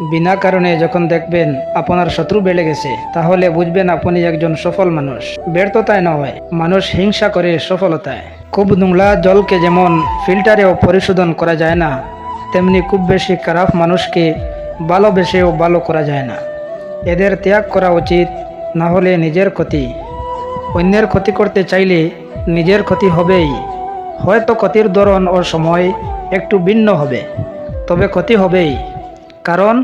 বিনা কারণে যখন দেখবেন আপনার শত্রু বেড়ে গেছে, তাহলে বুঝবেন আপনি একজন সফল মানুষ। ব্যর্থতায় নয়, মানুষ হিংসা করে সফলতায়। খুব নোংলা জলকে যেমন ফিল্টারেও পরিশোধন করা যায় না, তেমনি খুব বেশি খারাপ মানুষকে ভালোবেসেও ভালো করা যায় না। এদের ত্যাগ করা উচিত, না হলে নিজের ক্ষতি। অন্যের ক্ষতি করতে চাইলে নিজের ক্ষতি হবেই। হয়তো ক্ষতির ধরন ও সময় একটু ভিন্ন হবে, তবে ক্ষতি হবেই। কারণ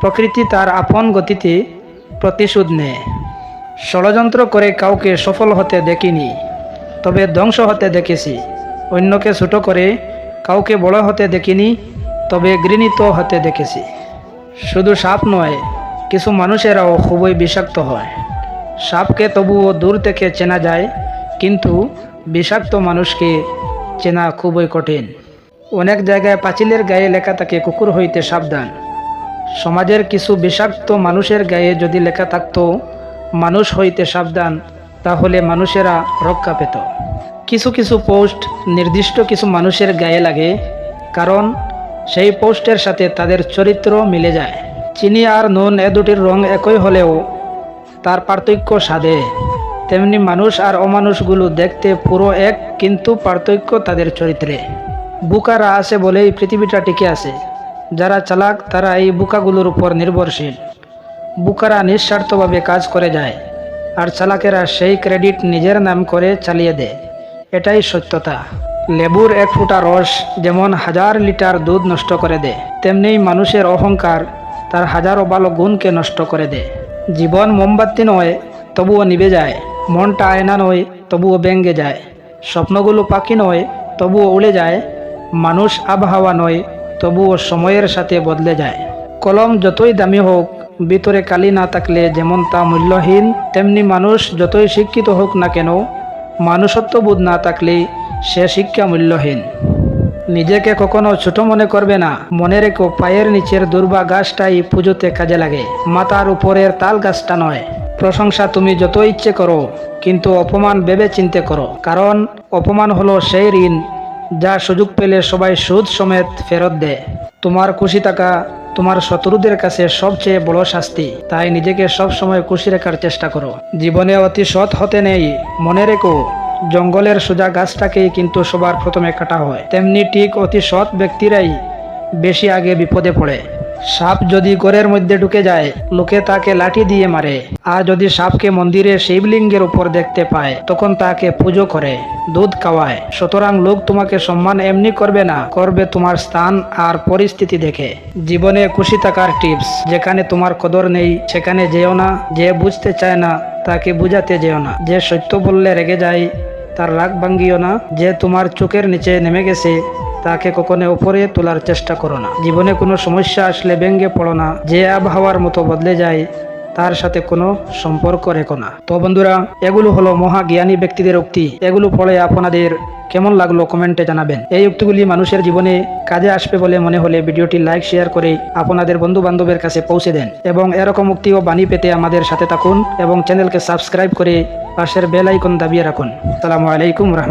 প্রকৃতি তার আপন গতিতে প্রতিশোধ নেয়। ষড়যন্ত্র করে কাউকে সফল হতে দেখিনি, তবে ধ্বংস হতে দেখেছি। অন্যকে ছোট করে কাউকে বড় হতে দেখিনি, তবে ঘৃণিত হতে দেখেছি। শুধু সাপ নয়, কিছু মানুষেরাও খুবই বিষাক্ত হয়। সাপকে তবুও দূর থেকে চেনা যায়, কিন্তু বিষাক্ত মানুষকে চেনা খুবই কঠিন। অনেক জায়গায় পাঁচিলের গায়ে লেখা থাকে, কুকুর হইতে সাবধান। সমাজের কিছু বিষাক্ত মানুষের গায়ে যদি লেখা থাকতো, মানুষ হইতে সাবধান তাহলে মানুষেরা রক্ষা পেত। কিছু কিছু পোস্ট নির্দিষ্ট কিছু মানুষের গায়ে লাগে, কারণ সেই পোস্টের সাথে তাদের চরিত্র মিলে যায়। চিনি আর নুন এ দুটির রং একই হলেও তার পার্থক্য সাধে তেমনি মানুষ আর অমানুষগুলো দেখতে পুরো এক, কিন্তু পার্থক্য তাদের চরিত্রে। বুকারা আছে বলেই পৃথিবীটা টিকে আছে। যারা চালাক, তারা এই বুকাগুলোর উপর নির্ভরশীল। বুকারা নিঃস্বার্থভাবে কাজ করে যায়, আর চালাকেরা সেই ক্রেডিট নিজের নাম করে চালিয়ে দেয়। এটাই সত্যতা। লেবুর এক ফোঁটা রস যেমন হাজার লিটার দুধ নষ্ট করে দেয়, তেমনি মানুষের অহংকার তার হাজারো ভালো গুণকে নষ্ট করে দেয়। জীবন মোমবাতি নয়, তবুও নিভে যায়। মনটা আয়না নয়, তবুও ব্যঙ্গে যায়। স্বপ্নগুলো পাখি নয়, তবুও উড়ে যায়। মানুষ আবহাওয়া নয় তবুও সময়ের সাথে বদলে যায়। কলম যতই দামি হোক, ভিতরে কালি না থাকলে যেমন তা মূল্যহীন, তেমনি মানুষ যতই শিক্ষিত হোক না কেন মানুষত্ববোধ না থাকলে সে শিক্ষা মূল্যহীন। নিজেকে কখনো ছোট মনে করবে না। মনে রেখো, পায়ের নিচের দুর্বা গাছটাই পুজোতে কাজে লাগে। মাথার উপরের তাল গাছটা নয়। প্রশংসা তুমি যত ইচ্ছে করো, কিন্তু অপমান ভেবে চিনতে করো। কারণ অপমান হলো সেই ঋণ যা সুযোগ পেলে সবাই সুদ সমেত ফেরত দেয়। তোমার খুশি থাকা তোমার শত্রুদের কাছে সবচেয়ে বড় শাস্তি। তাই নিজেকে সব সময় খুশি রাখার চেষ্টা করো। জীবনে অতি সৎ হতে নেই, মনে রেখো, জঙ্গলের সোজা গাছটাকেই কিন্তু সবার প্রথমে কাটা হয়। তেমনি ঠিক অতি সৎ ব্যক্তিরাই বেশি আগে বিপদে পড়ে। সাপ যদি ঘরের মধ্যে ঢুকে যায়, লোকে তাকে লাঠি দিয়ে মারে। আর যদি সাপকে মন্দিরে শিবলিঙ্গের উপর দেখতে পায়, তখন তাকে পুজো করে, দুধ খাওয়ায়। সুতরাং লোক তোমাকে সম্মান এমনি করবে না, করবে তোমার স্থান আর পরিস্থিতি দেখে। জীবনে খুশি থাকার টিপস, যেখানে তোমার কদর নেই, সেখানে যেও না। যে বুঝতে চায় না, তাকে বুঝাতে যেও না। যে সত্য বললে রেগে যায়, তার রাগ ভাঙ্গিও না। যে তোমার চোখের নিচে নেমে গেছে তাকে কখনো উপরে তোলার চেষ্টা করো না। জীবনে কোনো সমস্যা আসলে ব্যঙ্গে পড়ো না। যে আবহাওয়ার মতো বদলে যায়, তার সাথে কোনো সম্পর্ক রেখো না। তো বন্ধুরা, এগুলো হলো মহা জ্ঞানী ব্যক্তিদের উক্তি। এগুলো পড়ে আপনাদের কেমন লাগল কমেন্টে জানাবেন। এই উক্তিগুলি মানুষের জীবনে কাজে আসবে বলে মনে হলে ভিডিওটি লাইক, শেয়ার করে আপনাদের বন্ধু বান্ধবের কাছে পৌঁছে দেন। এবং এরকম উক্তি ও বাণী পেতে আমাদের সাথে থাকুন এবং চ্যানেলকে সাবস্ক্রাইব করে পাশের বেল আইকন দাবিয়ে রাখুন। আসসালামু আলাইকুম রহমতুল্লাহ।